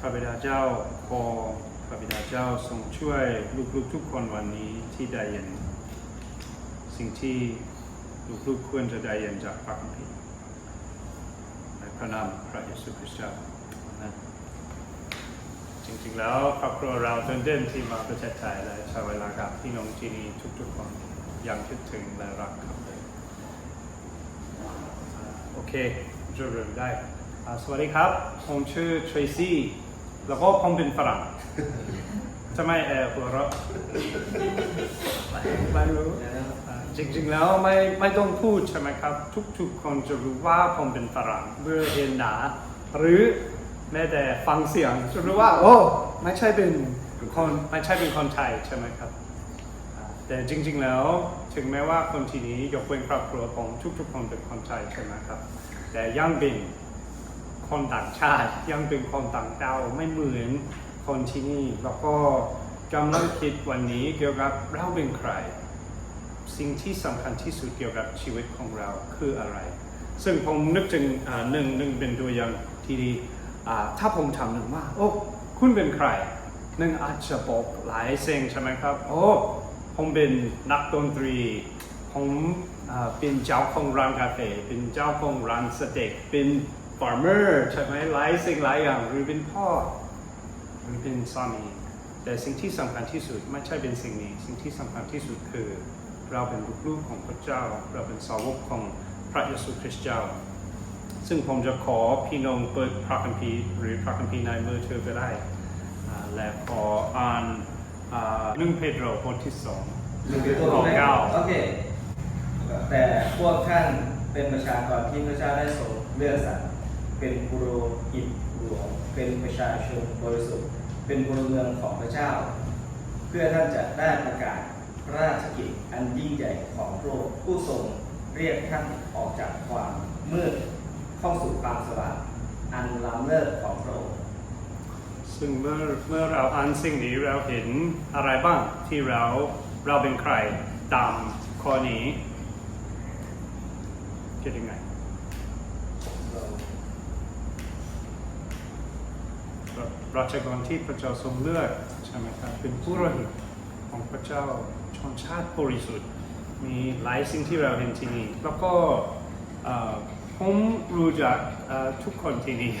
ข้าพเจ้าขอข้าพเจ้าทรงช่วยลูกๆทุกคนวันนี้ที่ได้ยินสิ่งที่ลูกๆควรจะได้ยินจากพระคัมภีร์ในพระนามพระเยซูคริสต์เจ้าจริงๆแล้วครอบครัวเราตื่นเต้นที่มาประเทศไทยและใช้เวลากับพี่น้องที่นี่ทุกๆคนยังคิดถึงและรักครับเลยโอเคจะเริ่มได้ สวัสดีครับ ผมชื่อเทรซี่ แล้วก็ผมเป็นฝรั่งทำไมเออหัวเราะไม่รู้จริงๆแล้วไม่ไม่ต้องพูดใช่ไหมครับ ทุกๆคนจะรู้ว่าผมเป็นฝรั่งเมื่อเห็นหนา หรือแม้แต่ฟังเสียงจะรู้ว่า โอ้ไม่ใช่เป็นคนไม่ใช่เป็นคนไทยใช่ไหมครับ แต่จริง ๆแล้วถึงแม้ว่าคนที่นี้ยกเว้นครอบครัวผมทุกๆคนเป็นคนไทยใช่ไหมครับ แต่ยังเป็น คนต่างชาติยังเป็นคนต่างดาวไม่เหมือนคนที่นี่ แล้วก็กำลังคิดวันนี้เกี่ยวกับเราเป็นใคร สิ่งที่สำคัญที่สุดเกี่ยวกับชีวิตของเราคืออะไร ซึ่งผมนึกถึงหนึ่งหนึ่งเป็นตัวอย่างที่ดีถ้าผมถามหนึ่งว่า โอ้คุณเป็นใครหนึ่งอาจจะบอกหลายสิ่งใช่ไหมครับ โอ้ผมเป็นนักดนตรีผมเป็นเจ้าของร้านกาแฟเป็นเจ้าของร้านสเต็กเป็น ฟาร์มเมอร์ใช่ไหมหลายสิ่งหลายอย่างหรือเป็นพ่อหรือเป็นสามีแต่สิ่งที่สำคัญที่สุดไม่ใช่เป็นสิ่งนี้ สิ่งที่สำคัญที่สุดคือ เราเป็นลูกๆของพระเจ้า เราเป็นสาวกของพระเยซูคริสต์เจ้า ซึ่งผมจะขอพี่น้องเปิดพระคัมภีร์หรือพระคัมภีร์ในมือถือก็ได้ และขออ่านหนึ่งเปโตรบทที่สองหนึ่งเป็นตัวข้อเก้าโอเคแต่พวกท่านเป็นประชากรที่พระเจ้าได้ทรงเลือกสรร เป็นปุโรหิตหลวงเป็นประชาชนบริสุทธิ์ เป็นพลเมืองของพระเจ้า เพื่อท่านจะได้ประกาศระราชกิจอันยิ่งใหญ่ของพระองค์ผู้ทรงเรียกท่านออกจากความมืดเข้าสู่ความสว่างอันล้ำเลิศของพระองค์ซึ่งเมื่อเมื่อเราอ่านสิ่งนี้เราเห็นอะไรบ้างที่เราเราเป็นใครตามข้อนี้คิดยังไง ราชกรที่พระเจ้าทรงเลือกใช่ไหมครับเป็นผู้โรหิตของพระเจ้าชนชาติบริสุทธิ์มีหลายสิ่งที่เราเห็นที่นี่แล้วก็ผมรู้จักทุกคนที่นี่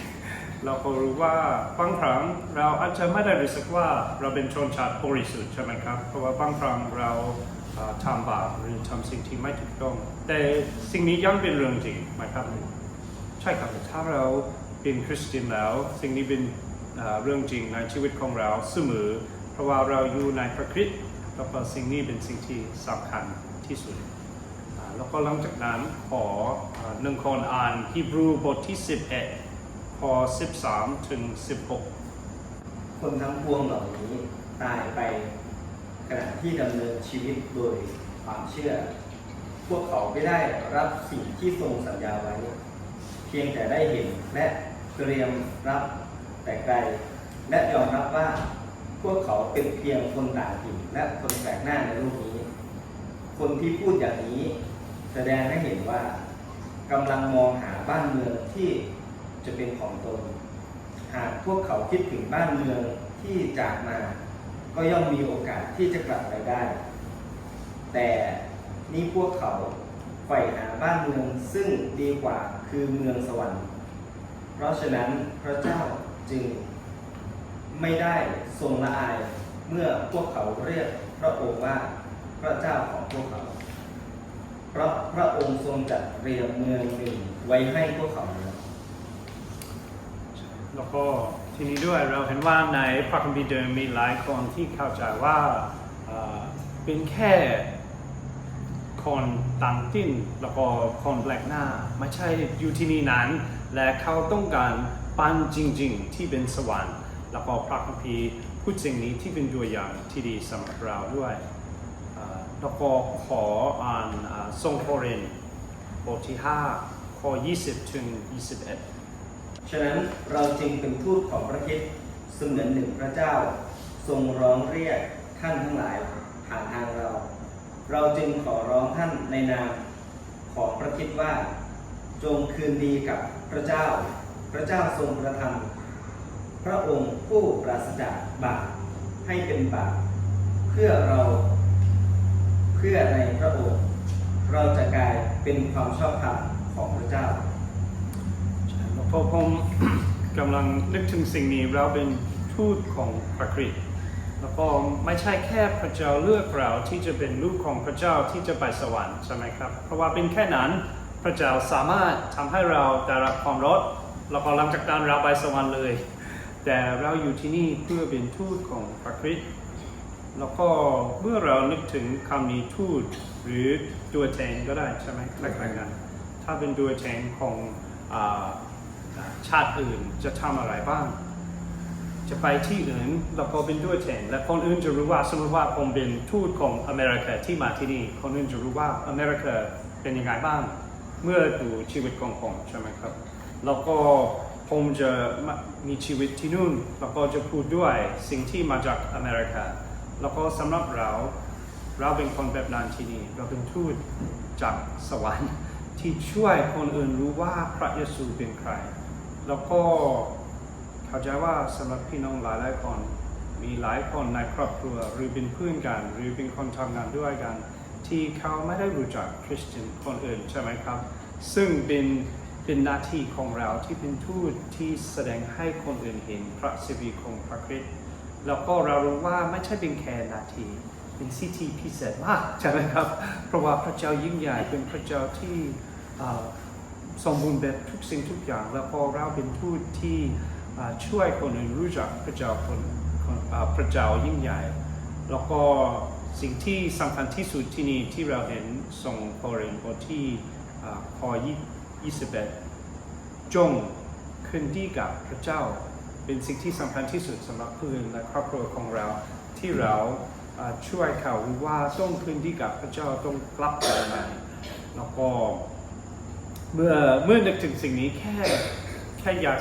เราก็รู้ว่าบางครั้งเราอาจจะไม่ได้รู้สึกว่าเราเป็นชนชาติบริสุทธิ์ใช่ไหมครับเพราะว่าบางครั้งเราทำบาปหรือทำสิ่งที่ไม่ถูกต้อง แต่สิ่งนี้ยังเป็นเรื่องจริงไหมครับใช่ครับถ้าเราเป็นคริสเตียนแล้ว สิ่งนี้เป็น เรื่องจริงในชีวิตของเราเสมอ เพราะว่าเราอยู่ในพระคริสต์แล้วก็สิ่งนี้เป็นสิ่งที่สำคัญที่สุด แล้วก็หลังจากนั้นขอเอ่อหนึ่งคนอ่านฮีบรูบทที่ 11ข้อ13 ถึง 16 คนทั้งปวงเหล่านี้ตายไปขณะที่ดำเนินชีวิตโดยความเชื่อ พวกเขาไม่ได้รับสิ่งที่ทรงสัญญาไว้ เพียงแต่ได้เห็นและเตรียมรับ แต่ไกล และยอมรับว่าพวกเขาเป็นเพียงคนต่างถิ่นและคนแปลกหน้าในโลกนี้ คนที่พูดอย่างนี้ แสดงให้เห็นว่ากำลังมองหาบ้านเมืองที่จะเป็นของตน หากพวกเขาคิดถึงบ้านเมืองที่จากมา ก็ย่อมมีโอกาสที่จะกลับไปได้ แต่นี่พวกเขาใฝ่หาบ้านเมืองซึ่งดีกว่าคือเมืองสวรรค์ เพราะฉะนั้นพระเจ้า จึงไม่ได้ทรงละอายเมื่อพวกเขาเรียกพระองค์ว่าพระเจ้าของพวกเขา เพราะพระองค์ทรงจัดเตรียมเมืองหนึ่งไว้ให้พวกเขาแล้วแล้วก็ทีนี้ด้วยเราเห็นว่าในพระคัมภีร์เดิมมีหลายคนที่เข้าใจว่าเอ่อเป็นแค่คนต่างถิ่นแล้วก็คนแปลกหน้า ไม่ใช่อยู่ที่นี่นั้น และเขาต้องการ ปันจริง ๆ ที่เป็นสวรรค์แล้วก็พระคัมภีร์พูดสิ่งนี้ที่เป็นตัวอย่างที่ดีสำหรับเราด้วยแล้วก็ขออ่านทรงโครินบทที่ 5 ข้อ 20 ถึง 21 ฉะนั้นเราจึงเป็นทูตของพระคริสต์เสมือนหนึ่งพระเจ้า ทรงร้องเรียกท่านทั้งหลายผ่านทางเรา เราจึงขอร้องท่านในนามของพระคริสต์ว่า จงคืนดีกับพระเจ้า พระเจ้าทรงประทานพระองค์ผู้ปราศจากบาปให้เป็นบาปเพื่อเราเพื่อในพระองค์ เราจะกลายเป็นความชอบธรรมของพระเจ้าแล้วพอผมกำลังนึกถึงสิ่งนี้เราเป็นทูตของพระคริสต์แล้วก็ไม่ใช่แค่พระเจ้าเลือกเราที่จะเป็นลูกของพระเจ้าที่จะไปสวรรค์ใช่ไหมครับ เพราะว่าเป็นแค่นั้นพระเจ้าสามารถทำให้เราได้รับความรอด แล้วก็หลังจากนั้นเราไปสวรรค์เลย แต่เราอยู่ที่นี่เพื่อเป็นทูตของพระคริสต์แล้วก็เมื่อเรานึกถึงคำนี้ทูตหรือตัวแทนก็ได้ใช่ไหมคล้ายๆกันถ้าเป็นตัวแทนของอชาติอื่นจะทำอะไรบ้าง จะไปที่อื่นแล้วก็เป็นตัวแทนและคนอื่นจะรู้ว่าสมมติว่าผมเป็นทูตของอเมริกาที่มาที่นี่คนอื่นจะรู้ว่าอเมริกาเป็นยังไงบ้าง เมื่อดูชีวิตของผมใช่ไหมครับ แล้วก็ผมจะมีชีวิตที่นู่น แล้วก็จะพูดด้วยสิ่งที่มาจากอเมริกา แล้วก็สำหรับเรา เราเป็นคนแบบนั้นที่นี่ เราเป็นทูตจากสวรรค์ที่ช่วยคนอื่นรู้ว่าพระเยซูเป็นใคร แล้วก็เข้าใจว่าสำหรับพี่น้องหลายหลายๆคนมีหลายคนในครอบครัวหรือเป็นเพื่อนกัน หรือเป็นคนทำงานด้วยกัน ที่เขาไม่ได้รู้จักคริสเตียนคนอื่นใช่ไหมครับ ซึ่งเป็น เป็นหน้าที่ของเราที่เป็นทูตที่แสดงให้คนอื่นเห็นพระสิริของพระคริสต์แล้วก็เรารู้ว่าไม่ใช่เป็นแค่นาทีเป็นสิทธิพิเศษมากใช่ไหมครับ เพราะว่าพระเจ้ายิ่งใหญ่เป็นพระเจ้าที่สมบูรณ์แบบทุกสิ่งทุกอย่าง แล้วก็เราเป็นทูตที่ช่วยคนอื่นรู้จักพระเจ้าคนคนพระเจ้ายิ่งใหญ่ แล้วก็สิ่งที่สำคัญที่สุดที่นี่ที่เราเห็นส่งโครินธ์บทที่เอ่อข้อ 21 จงคืนดีกับพระเจ้า เป็นสิ่งที่สำคัญที่สุดสำหรับเพื่อนและครอบครัวของเราที่เราช่วยเขาว่าต้องคืนดีกับพระเจ้าต้องกลับใจใหม่แล้วก็เมื่อเมื่อนึกถึงสิ่งนี้แค่แค่อยาก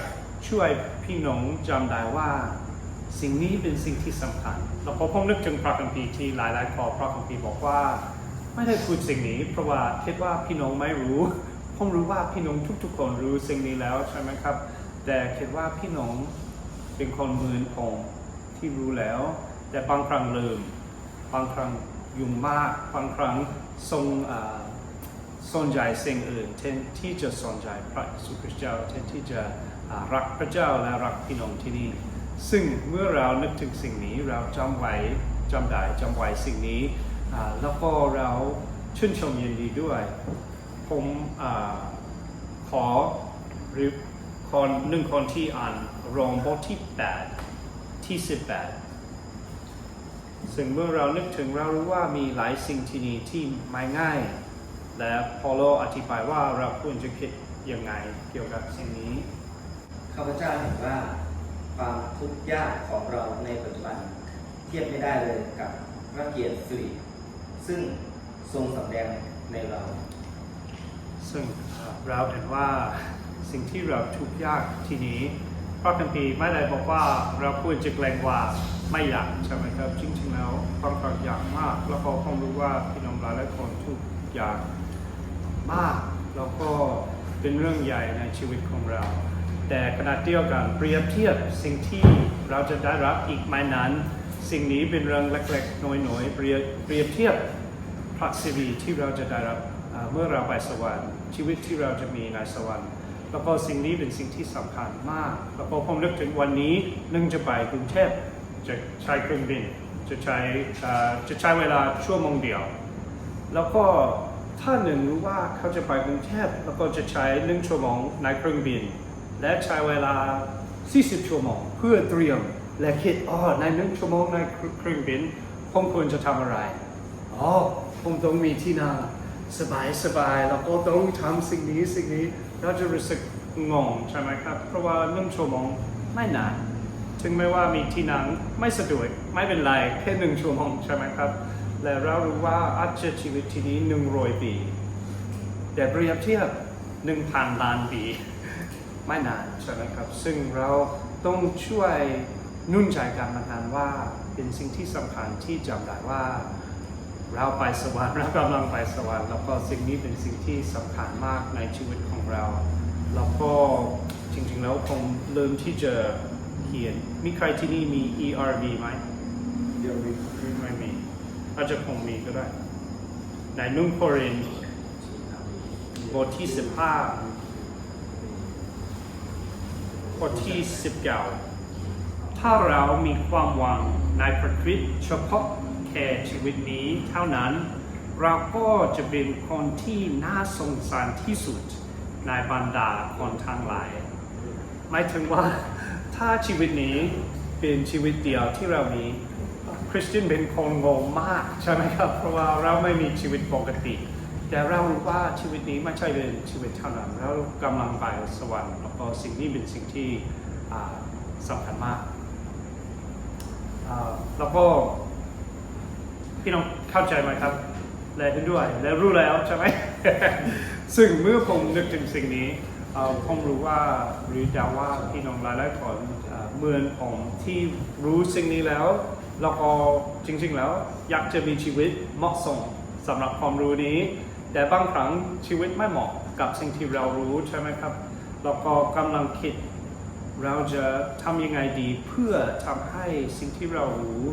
ช่วยพี่น้องจำได้ว่าสิ่งนี้เป็นสิ่งที่สำคัญ แล้วพอผมนึกถึงพระคัมภีร์ที่หลายๆข้อพระคัมภีร์บอกว่า ไม่ได้พูดสิ่งนี้เพราะว่าคิดว่าพี่น้องไม่รู้ ผมรู้ว่าพี่น้องทุกๆคนรู้สิ่งนี้แล้วใช่ไหมครับ แต่คิดว่าพี่น้องเป็นคนเหมือนผมที่รู้แล้ว แต่บางครั้งลืมบางครั้งยุ่งมากบางครั้งทรงอ่าสนใจสิ่งอื่นแทนที่จะสนใจพระเยซูคริสต์เจ้าแทนที่จะรักพระเจ้าและรักพี่น้องที่นี่ ซึ่งเมื่อเรานึกถึงสิ่งนี้เราจำไว้จำได้จำไว้สิ่งนี้แล้วก็เราชื่นชมยินดีด้วย ผมอขอหรือคนหนึ่งคนที่อ่านโรมบทที่8ที่ 18 ซึ่งเมื่อเรานึกถึงเรารู้ว่ามีหลายสิ่งที่นี่ที่ไม่ง่าย และพอโลอธิบายว่าเราควรจะคิดยังไงเกี่ยวกับสิ่งนี้ข้าพเจ้าเห็นว่าความทุกข์ยากของเราในปัจจุบันเทียบไม่ได้เลยกับพระเกียรติสิริซึ่งทรงสำแดงในเรา ซึ่งเราเห็นว่าสิ่งที่เราทุกข์ยากทีนี้พระคัมภีร์ไม่ได้บอกว่าเราควรจะเกรงว่าไม่อยากใช่ไหมครับจริงๆแล้วความอยากอยากมาก แล้วก็คงรู้ว่าพี่น้องหลายหลายคนทุกข์ยากมากแล้วก็เป็นเรื่องใหญ่ในชีวิตของเรา แต่ขณะเดียวกันเปรียบเทียบสิ่งที่เราจะได้รับอีกไม่นานสิ่งนี้เป็นเรื่องเล็กๆน้อยๆเปรียบเทียบพระสิริที่เราจะได้รับเมื่อเราไปสวรรค์ ชีวิตที่เราจะมีในสวรรค์ แล้วก็สิ่งนี้เป็นสิ่งที่สำคัญมาก แล้วก็ผมนึกถึงวันนี้นึ่งจะไปกรุงเทพจะใช้เครื่องบิน จะใช้จะใช้เวลาชั่วโมงเดียว แล้วก็ถ้าหนึ่งรู้ว่าเขาจะไปกรุงเทพแล้วก็จะใช้หนึ่งชั่วโมงในเครื่องบิน และใช้เวลา 40 ชั่วโมงเพื่อเตรียมและคิดอ๋อในหนึ่งชั่วโมงในเครื่องบินผมควรจะทำอะไรอ๋อผมต้องมีที่นั่ง สบายสบายแล้วก็ต้องทำสิ่งนี้สิ่งนี้เราจะรู้สึกงงใช่ไหมครับ เพราะว่าหนึ่งชั่วโมงไม่นานถึงแม้ว่ามีที่นั่งไม่สะดวกไม่เป็นไรแค่หนึ่งชั่วโมงใช่ไหมครับ และเรารู้ว่าอาจจะชีวิตที่นี้หนึ่งร้อยปี แต่เปรียบเทียบหนึ่งพันล้านปีไม่นานใช่ไหมครับ ซึ่งเราต้องช่วยนุ่นใจกันมานานว่าเป็นสิ่งที่สำคัญที่จำได้ว่า เราไปสวรรค์เรากำลังไปสวรรค์แล้วก็สิ่งนี้เป็นสิ่งที่สำคัญมากในชีวิตของเรา แล้วก็จริงๆแล้วผมเริ่มที่จะเขียนมีใครที่นี่มี ERV ไหมเดี๋ยวมีไม่มีอาจจะคงมีก็ได้ในนุ่งโครินธ์บทที่สิบห้าบทที่สิบเก้าถ้าเรามีความหวังในพระคริสต์เฉพาะแค่ชีวิตนี้เท่านั้น เราก็จะเป็นคนที่น่าสงสารที่สุดในบรรดาคนทั้งหลายหมายถึงว่าถ้าชีวิตนี้เป็นชีวิตเดียวที่เรามีคริสเตียนเป็นคนงงมากใช่ไหมครับ เพราะว่าเราไม่มีชีวิตปกติ แต่เรารู้ว่าชีวิตนี้ไม่ใช่เป็นชีวิตเท่านั้นเรากำลังไปสวรรค์แล้วก็สิ่งนี้เป็นสิ่งที่สำคัญมากแล้วก็ พี่น้องเข้าใจไหมครับ และเห็นด้วย และรู้แล้วใช่ไหม ซึ่งเมื่อผมนึกถึงสิ่งนี้ผมรู้ว่าหรือเดาว่าพี่น้องหลายๆคนเอ่อเหมือนผมที่รู้สิ่งนี้แล้วแล้วก็จริงๆแล้วอยากจะมีชีวิตเหมาะสมสำหรับความรู้นี้ แต่บางครั้งชีวิตไม่เหมาะกับสิ่งที่เรารู้ใช่ไหมครับแล้วก็กำลังคิดเราจะทำยังไงดีเพื่อทำให้สิ่งที่เรารู้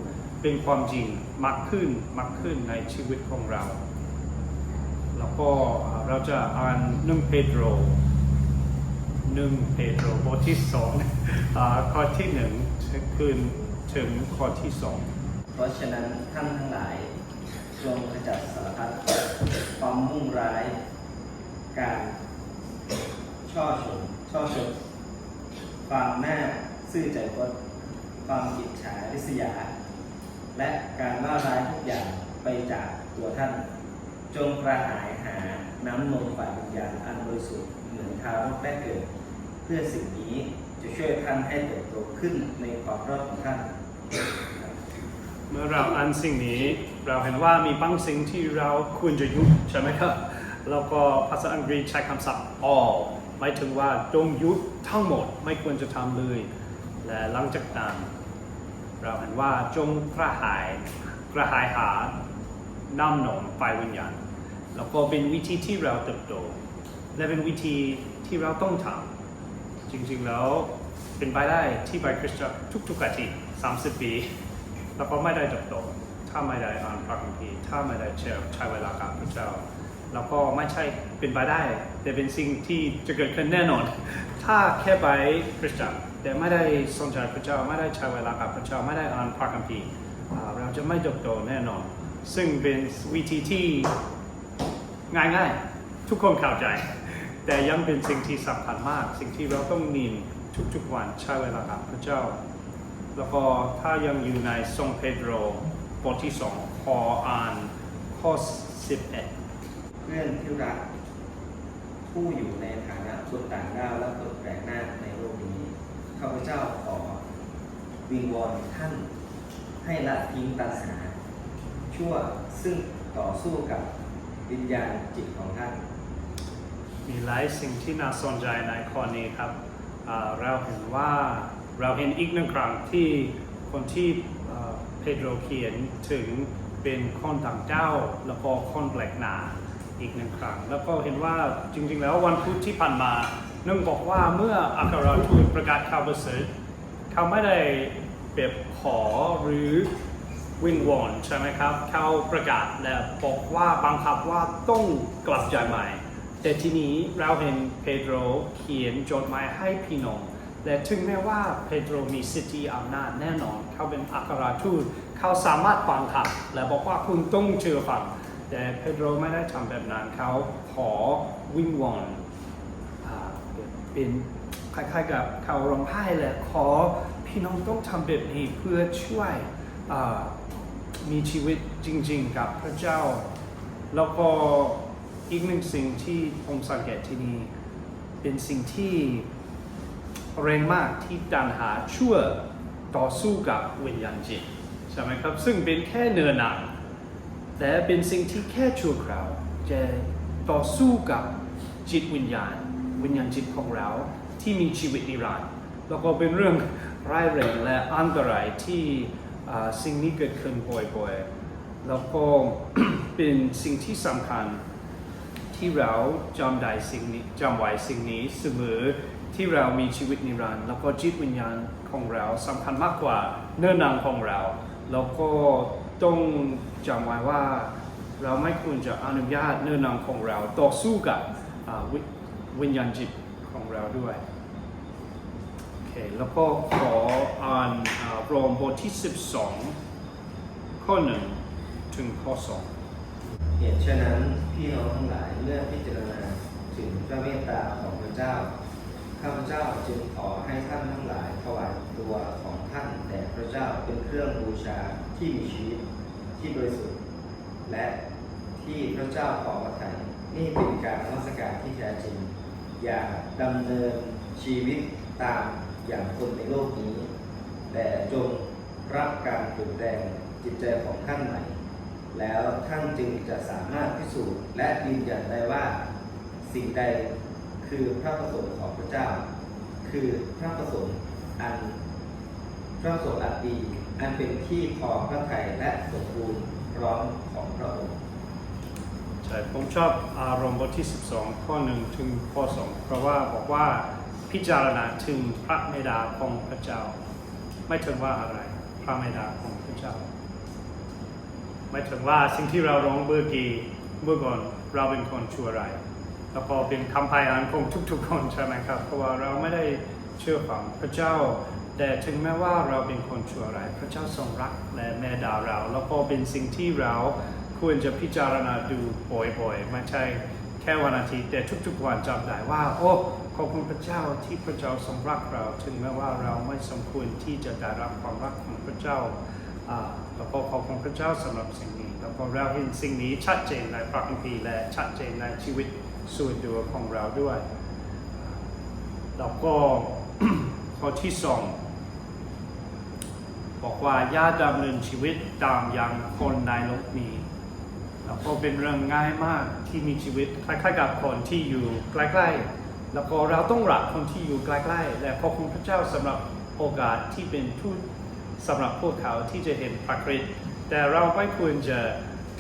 เป็นความจริงมากขึ้นมากขึ้นในชีวิตของเรา แล้วก็เราจะอ่านหนึ่งเปโตรหนึ่งเปโตรบทที่สองข้อที่หนึ่งคืนถึงข้อที่สองเพราะฉะนั้นท่านทั้งหลายจงขจัดสารพัดความมุ่งร้าย การช่อฉนช่อชนความหน้าซื่อใจคดความอิจฉาริษยา และการว่าร้ายทุกอย่างไปจากตัวท่าน จงกระหายหาน้ำนมฝ่ายวิญญาณอันบริสุทธิ์เหมือนทารกแรกเกิด เพื่อสิ่งนี้จะช่วยท่านให้เติบโตขึ้นในความรอดของท่าน เมื่อเราอ่านสิ่งนี้ เราเห็นว่ามีบางสิ่งที่เราควรจะยุดใช่ไหมครับ แล้วก็ภาษาอังกฤษใช้คำศัพท์ all หมายถึงว่าจงยุดทั้งหมดไม่ควรจะทำเลย และหลังจากนั้น เราเห็นว่าจงกระหายกระหายหาน้ำนมไฟวิญญาณแล้วก็เป็นวิธีที่เราเติบโต และเป็นวิธีที่เราต้องทำจริงๆแล้วเป็นไปได้ที่ไปคริสตจักรทุกๆอาทิตย์30 ปีแล้วก็ไม่ได้เติบโต ถ้าไม่ได้อ่านพระคัมภีร์ถ้าไม่ได้เชื่อใช้เวลากับพระเจ้าแล้วก็ไม่ใช่เป็นไปได้ แต่เป็นสิ่งที่จะเกิดขึ้นแน่นอน ถ้าแค่ไปคริสตจักร แต่ไม่ได้สนใจพระเจ้าไม่ได้ใช้เวลากับพระเจ้าไม่ได้อ่านพระคัมภีร์เราจะไม่เติบโตแน่นอน ซึ่งเป็นวิธีที่ง่ายๆ ทุกคนเข้าใจ แต่ยังเป็นสิ่งที่สำคัญมาก สิ่งที่เราต้องนินทุกๆวันใช้เวลากับพระเจ้า แล้วก็ถ้ายังอยู่ในทรงเปโตรบทที่สองขออ่านข้อ11เพื่อนที่รักผู้อยู่ในฐานะคนต่างด้าวและคนแปลกหน้า ข้าพเจ้าขอวิงวอนท่านให้ละทิ้งตัณหา ชั่วซึ่งต่อสู้กับวิญญาณจิตของท่าน มีหลายสิ่งที่น่าสนใจในข้อนี้ครับ เราเห็นว่าเราเห็นอีกหนึ่งครั้งที่คนที่เอ่อเปโตรเขียนถึงเป็นคนต่างเจ้าแล้วก็คนแปลกหน้าอีกหนึ่งครั้ง แล้วก็เห็นว่าจริงๆแล้ววันพุธที่ผ่านมา นึ่งบอกว่าเมื่ออัครทูตประกาศข่าวประเสริฐเขาไม่ได้แบบขอหรือวิงวอนใช่ไหมครับเขาประกาศและบอกว่าบังคับว่าต้องกลับใจใหม่ แต่ทีนี้เราเห็นเปโตรเขียนจดหมายให้พี่น้องและถึงแม้ว่าเปโตรมีสิทธิอำนาจแน่นอน เขาเป็นอัครทูตเขาสามารถบังคับ และบอกว่าคุณต้องเชื่อฟังแต่เปโตรไม่ได้ทำแบบนั้นเขาขอวิงวอน เป็นคล้ายๆกับเขาร้องไห้แหละขอพี่น้องต้องทำแบบนี้เพื่อช่วยมีชีวิตจริง ๆ กับพระเจ้า แล้วก็อีกหนึ่งสิ่งที่ผมสังเกตที่นี่เป็นสิ่งที่แรงมากที่ดันหาชั่วต่อสู้กับวิญญาณจิตใช่ไหมครับ ซึ่งเป็นแค่เนื้อหนังแต่เป็นสิ่งที่แค่ชั่วคราวจะต่อสู้กับจิตวิญญาณ วิญญาณจิตของเราที่มีชีวิตนิรันดร์แล้วก็เป็นเรื่องร้ายแรงและอันตรายที่สิ่งนี้เกิดขึ้นบ่อยๆ แล้วก็เป็นสิ่งที่สำคัญที่เราจำได้สิ่งนี้จำไว้สิ่งนี้เสมอที่เรามีชีวิตนิรันดร์แล้วก็จิตวิญญาณของเราสำคัญมากกว่าเนื้อหนังของเรา แล้วก็ต้องจำไว้ว่าเราไม่ควรจะอนุญาตเนื้อหนังของเราต่อสู้กับ วิญญาณจิตของเราด้วยโอเคแล้วก็ขออ่านอ่าโรมบทที่ 12 ข้อ1ถึงข้อ2เหตุฉะนั้นพี่น้องทั้งหลายเมื่อพิจารณาถึงพระเมตตาของพระเจ้าข้าพเจ้าจึงขอให้ท่านทั้งหลายถวายตัวของท่านแด่พระเจ้าเป็นเครื่องบูชาที่มีชีวิตที่บริสุทธิ์ และที่พระเจ้าขอพระทัยนี่เป็นการนมัสการที่แท้จริง อย่าดำเนินชีวิตตามอย่างคนในโลกนี้ แต่จงรับการเปลี่ยนแปลงจิตใจของท่านใหม่ แล้วท่านจึงจะสามารถพิสูจน์ และยืนยันได้ว่าสิ่งใดคือพระประสงค์ของพระเจ้า คือพระประสงค์อันพระประสงค์อันดีอันเป็นที่พอพระทัยและสมบูรณ์พร้อมของพระองค์ ใช่ผมชอบอารมณ์บทที่ 12 ข้อ 1 ถึงข้อ 2 เพราะว่าบอกว่าพิจารณาถึงพระเมตตาของพระเจ้า ไม่ถึงว่าอะไรพระเมตตาของพระเจ้า ไม่ถึงว่าสิ่งที่เราร้องเมื่อกี้เมื่อก่อนเราเป็นคนชั่วร้ายแล้วก็เป็นคำพายานของทุกๆคนใช่ไหมครับ เพราะว่าเราไม่ได้เชื่อฟังพระเจ้า แต่ถึงแม้ว่าเราเป็นคนชั่วร้ายพระเจ้าทรงรักและแม่ดาเรา แล้วก็เป็นสิ่งที่เรา ควรจะพิจารณาดูบ่อยๆ ไม่ใช่แค่วันอาทิตย์แต่ทุกๆวันจำได้ว่า โอ้ขอบคุณพระเจ้าที่พระเจ้าทรงรักเรา ถึงแม้ว่าเราไม่สมควรที่จะได้รับความรักของพระเจ้าอ่าแล้วก็ขอบคุณพระเจ้าสำหรับสิ่งนี้ แล้วก็เราเห็นสิ่งนี้ชัดเจนในพระคัมภีร์และชัดเจนในชีวิตส่วนตัวของเราด้วย แล้วก็ข้อที่สองบอกว่าอย่าดำเนินชีวิตตามอย่างคนในโลกนี้ แล้วก็เป็นเรื่องง่ายมากที่มีชีวิตคล้ายๆกับคนที่อยู่ใกล้ๆ แล้วก็เราต้องรักคนที่อยู่ใกล้ๆ และขอบคุณพระเจ้าสำหรับโอกาสที่เป็นทูตสำหรับพวกเขาที่จะเห็นพระคริสต์แต่เราไม่ควรจะ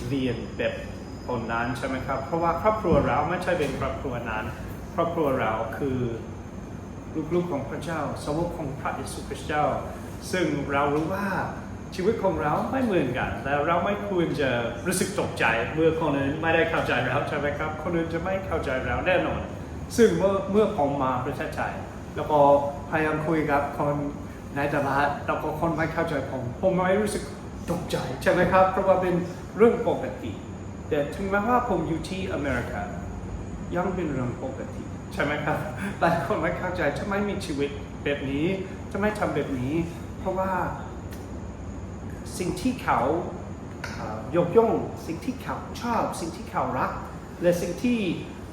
เรียนแบบคนนั้นใช่ไหมครับ เพราะว่าครอบครัวเราไม่ใช่เป็นครอบครัวนั้น ครอบครัวเราคือลูกๆของพระเจ้า สาวกของพระเยซูคริสต์เจ้า ซึ่งเรารู้ว่า ชีวิตของเราไม่เหมือนกันและเราไม่ควรจะรู้สึกตกใจเมื่อคนอื่นไม่ได้เข้าใจเราใช่ไหมครับ คนอื่นจะไม่เข้าใจเราแน่นอน ซึ่งเมื่อเมื่อผมมาประเทศไทยแล้วก็พยายามคุยกับคนในตลาดแล้วก็คนไม่เข้าใจผมผมไม่รู้สึกตกใจใช่ไหมครับ เพราะว่าเป็นเรื่องปกติ แต่ถึงแม้ว่าผมอยู่ที่อเมริกายังเป็นเรื่องปกติใช่ไหมครับหลายคนไม่เข้าใจทำไมมีชีวิตแบบนี้ทำไมทำแบบนี้ เพราะว่า สิ่งที่เขายกย่องสิ่งที่เขาชอบ สิ่งที่เขารัก และสิ่งที่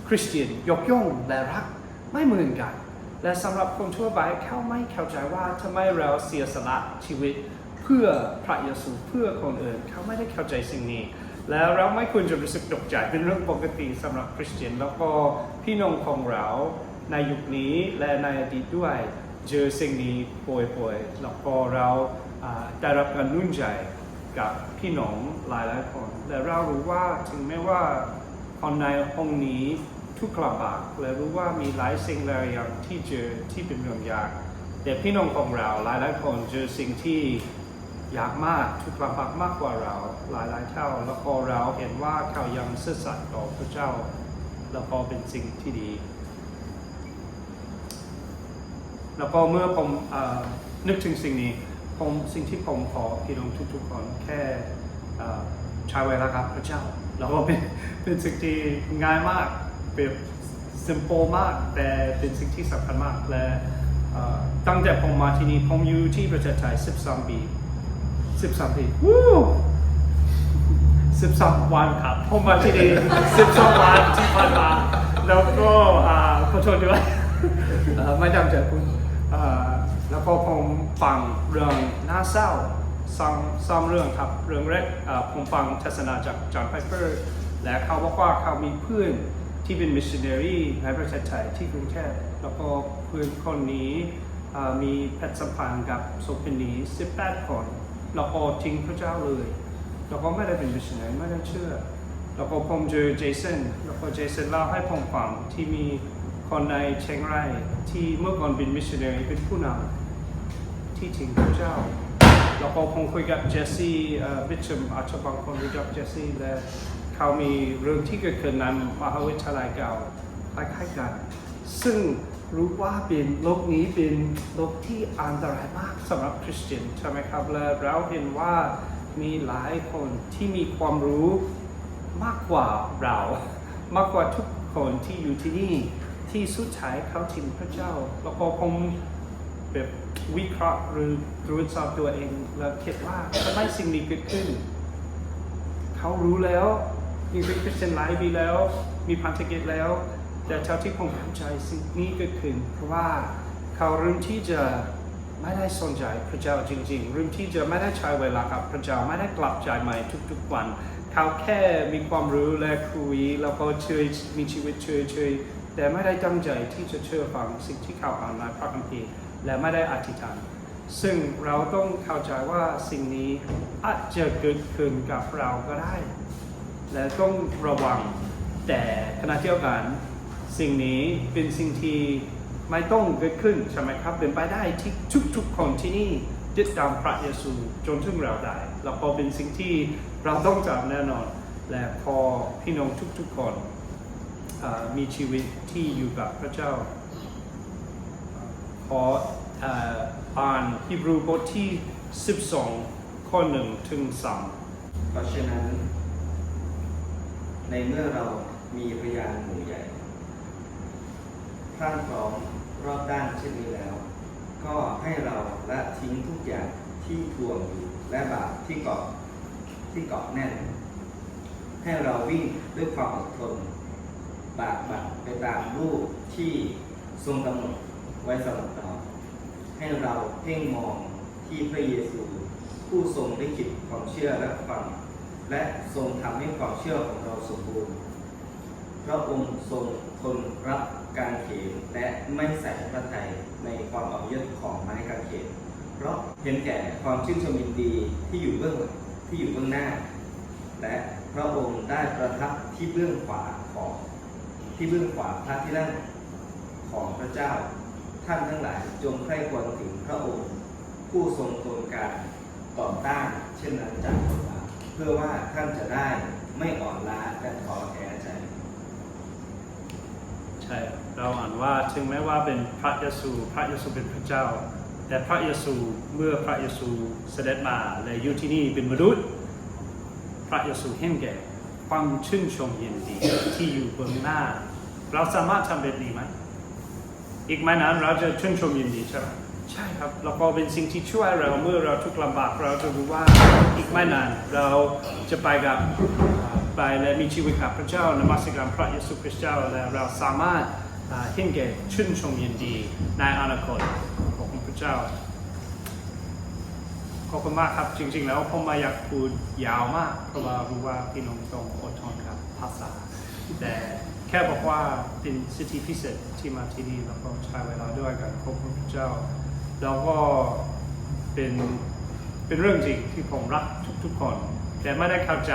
คริสเตียนยกย่องและรักไม่เหมือนกัน และสำหรับคนทั่วไปเขาไม่เข้าใจว่าทำไมเราเสียสละชีวิตเพื่อพระเยซูเพื่อคนอื่นเขาไม่ได้เข้าใจสิ่งนี้ แล้วเราไม่ควรจะรู้สึกตกใจเป็นเรื่องปกติสำหรับคริสเตียน แล้วก็พี่น้องของเราในยุคนี้และในอดีตด้วย เจอสิ่งนี้ป่วยๆแล้วก็เราได้รับการนุ่นใจกับพี่น้องหลายๆคนและเรารู้ว่าถึงแม้ว่าคนในห้องนี้ทุกข์ลำบากและรู้ว่ามีหลายสิ่งหลายอย่างที่เจอที่เป็นเรื่องยากแต่พี่น้องของเราหลายๆคนเจอสิ่งที่ยากมากทุกข์ลำบากมากกว่าเราหลายๆเท่า แล้วก็เราเห็นว่าเขายังซื่อสัตย์ต่อพระเจ้า แล้วก็เป็นสิ่งที่ดี แล้วก็เมื่อผมอนึกถึงสิ่งนี้ผมสิ่งที่ผมขอพี่น้องทุกๆคนแค่ใช้เวลากับพระเจ้า แล้วก็เป็นเป็นสิ่งที่ง่ายมากเป็น simple มากแต่เป็นสิ่งที่สำคัญมากและตั้งแต่ผมมาที่นี่ผมอยู่ที่ประเทศไทย12ปี 13 ปีวู้12 วันครับผมมาที่นี่ 12 วันที่ผ่านมาแล้วก็ขอโทษด้วยไม่จำเจคุณ แล้วก็ผมฟังเรื่องน่าเศร้าสองสองเรื่องครับเรื่องแรกผมฟังเทศนาจากจอห์นไพเปอร์และเขาบอกว่าเขามีเพื่อนที่เป็นมิชชันนารีในประเทศไทยที่กรุงเทพแล้วก็เพื่อนคนนี้มีเพศสัมพันธ์กับโสเภณี18 คนแล้วก็ทิ้งพระเจ้าเลยแล้วก็ไม่ได้เป็นมิชชันนารีไม่ได้เชื่อแล้วก็ผมเจอเจสันแล้วก็เจสันเล่าให้ผมฟังที่มีคนในเชียงรายที่เมื่อก่อนเป็นมิชชันนารีเป็นผู้นำ ที่ถึงพระเจ้าแล้วก็ผมคุยกับเจสซี่บิชมอาจจะบางคนรู้จักเจสซี่และเขามีเรื่องที่เกิดขึ้นในมหาวิทยาลัยเก่าคล้ายๆกัน ซึ่งรู้ว่าเป็นโลกนี้เป็นโลกที่อันตรายมากสำหรับคริสเตียนใช่ไหมครับและเราเห็นว่ามีหลายคนที่มีความรู้มากกว่าเรา มากกว่าทุกคนที่อยู่ที่นี่ที่สุดท้ายเขาถึงพระเจ้า แล้วก็ผมแบบ วิเคราะห์หรือตรวจสอบตัวเองแล้วคิดว่าทำไมสิ่งนี้เกิดขึ้น เขารู้แล้วมีเป็นคริสเตียนหลายปีแล้ว มีพันธกิจแล้ว แต่เท่าที่ผมเข้าใจสิ่งนี้เกิดขึ้น เพราะว่าเขาเริ่มที่จะไม่ได้สนใจพระเจ้าจริงๆเริ่มที่จะไม่ได้ใช้เวลากับพระเจ้าไม่ได้กลับใจใหม่ทุกๆวัน เขาแค่มีความรู้และคุยแล้วก็เชยมีชีวิตเชยเชยแต่ไม่ได้ตั้งใจที่จะเชื่อฟังสิ่งที่เขาอ่านในพระคัมภีร์ และไม่ได้อธิษฐาน ซึ่งเราต้องเข้าใจว่าสิ่งนี้อาจจะเกิดขึ้นกับเราก็ได้ และต้องระวัง แต่ขณะเดียวกัน สิ่งนี้เป็นสิ่งที่ไม่ต้องเกิดขึ้นใช่ไหมครับ เป็นไปได้ที่ทุกๆคนที่นี่ยึดตามพระเยซูจนถึงเราได้แล้วก็เป็นสิ่งที่เราต้องจำแน่นอน และพอพี่น้องทุกๆคนมีชีวิตที่อยู่กับพระเจ้า อเอ่ออ่านฮีบรูบทที่ 12 ข้อ 1 ถึง 3 เพราะฉะนั้น ในเมื่อเรามีพยานหมู่ใหญ่พรั่งพร้อมรอบด้านเช่นนี้แล้ว ก็ให้เราละทิ้งทุกอย่างที่ทวงอยู่และบาปที่เกาะที่เกาะแน่น ให้เราวิ่งด้วยความอดทน บากบั่นไปตามรูปที่ทรงกำหนด ไว้สำหรับเรา ให้เราเพ่งมองที่พระเยซู ผู้ทรงได้ขิดความเชื่อและความและทรงทำให้ความเชื่อของเราสมบูรณ์ พระองค์ทรงทนรับการเขนและไม่ใส่พระทัยในความเอาเยอะของไม้กางเขนเพราะเห็นแก่ความชื่นชมยินดีที่อยู่เบื้องหลังที่อยู่เบื้องหน้า และพระองค์ได้ประทับที่เบื้องขวาของที่เบื้องขวาพระที่นั่งของพระเจ้า ท่านทั้งหลายจงใคร่ควรถึงพระองค์ ผู้ทรงทนการต่อต้านเช่นนั้นจากคนบาปเพื่อว่าท่านจะได้ไม่อ่อนล้าและท้อแท้ใจ ใช่เราอ่านว่าถึงแม้ว่าเป็นพระเยซู พระเยซูเป็นพระเจ้า แต่พระเยซูเมื่อพระเยซูเสด็จมาและอยู่ที่นี่เป็นมนุษย์ พระเยซูเห็นแก่ความชื่นชมยินดีที่อยู่เบื้องหน้า เราสามารถทำแบบนี้ไหม อีกไม่นานเราจะชื่นชมยินดีใช่ไหมใช่ครับแล้วก็เป็นสิ่งที่ช่วยเราเมื่อเราทุกข์ลำบากเราจะรู้ว่าอีกไม่นานเราจะไปกับไปและมีชีวิตกับพระเจ้านมัสการพระเยซูคริสต์เจ้าและเราสามารถอ่าเห็นแก่ชื่นชมยินดีในอนาคตของพระเจ้าขอบคุณมากครับจริง ๆ แล้วผมไมาอยากพูดยาวมากเพราะว่ารู้ว่าพี่น้องต้องอดทนกับภาษาแต่ แค่บอกว่าเป็นสิทธิพิเศษที่มาที่นี่แล้วก็ใช้เวลาด้วยกันพบพระเจ้า แล้วก็เป็นเป็นเรื่องจริงที่ผมรักทุกๆคน แต่ไม่ได้เข้าใจ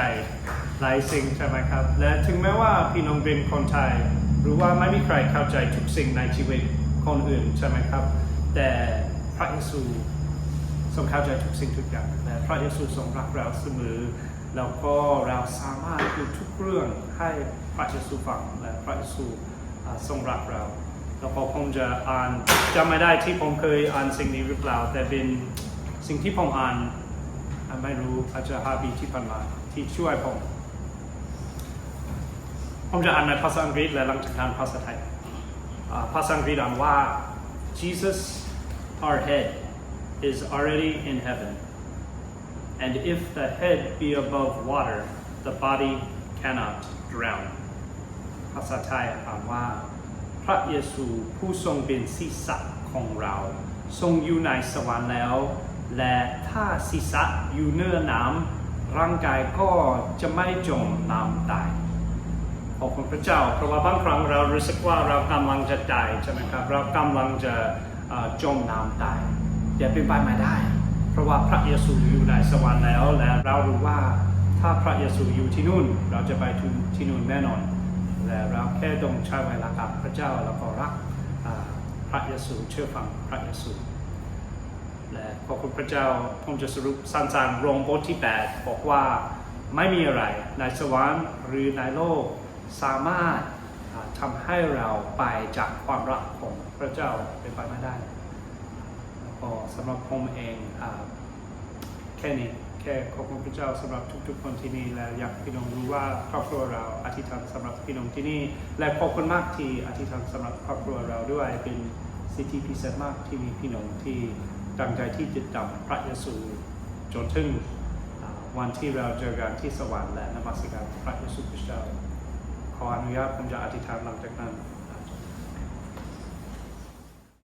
หลายสิ่งใช่ไหมครับ และถึงแม้ว่าพี่น้องเป็นคนไทยหรือว่าไม่มีใครเข้าใจทุกสิ่งในชีวิตคนอื่นใช่ไหมครับ แต่พระเยซูทรงเข้าใจทุกสิ่งทุกอย่างและพระเยซูทรงรักเราเสมอแล้วก็เราสามารถดูทุกเรื่องให้ พระเยซูฟังและพระเยซูทรงรักเราแล้วก็ผมจะอ่านจำไม่ได้ที่ผมเคยอ่านสิ่งนี้หรือเปล่า แต่เป็นสิ่งที่ผมอ่านไม่รู้อาจจะห้าปีที่ผ่านมาที่ช่วยผมผมจะอ่านในภาษาอังกฤษและหลังจากนั้นภาษาไทยภาษาอังกฤษอ่านว่า Jesus our head is already in heaven and if the head be above water the body cannot drown ภาษาไทยอ่านว่า พระเยซูผู้ทรงเป็นศีรษะของเรา ทรงอยู่ในสวรรค์แล้ว และถ้าศีรษะอยู่เนื้อน้ำร่างกายก็จะไม่จมน้ำตายขอบคุณพระเจ้า เพราะว่าบางครั้งเรารู้สึกว่าเรากำลังจะตายใช่ไหมครับ เรากำลังจะจมน้ำตายอย่าเป็นไปไม่ได้ เพราะว่าพระเยซูอยู่ในสวรรค์แล้ว และเรารู้ว่าถ้าพระเยซูอยู่ที่นู่น เราจะไปที่นู่นแน่นอน แต่เราแค่ต้องใช้เวลากับพระเจ้าแล้วก็รักพระเยซูเชื่อฟังพระเยซูและขอบคุณพระเจ้าผมจะสรุปสั้นๆโรงบทที่ 8 บอกว่าไม่มีอะไรในสวรรค์หรือในโลกสามารถทำให้เราไปจากความรักของพระเจ้าเป็นไปไม่ได้ก็สำหรับผมเองอแค่นี้ แค่ขอบคุณพระเจ้าสำหรับทุก ๆ คนที่นี่และอยากพี่น้องรู้ว่าครอบครัวเราอธิษฐานสำหรับพี่น้องที่นี่ และขอบคุณมากที่อธิษฐานสำหรับครอบครัวเราด้วยเป็นสิทธิพิเศษมากที่มีพี่น้องที่ตั้งใจที่จะจำพระเยซูจนถึงวันที่เราเจอกันที่สวรรค์และนมัสการพระเยซูคริสต์เจ้าขออนุญาตผมจะอธิษฐานหลังจากนั้น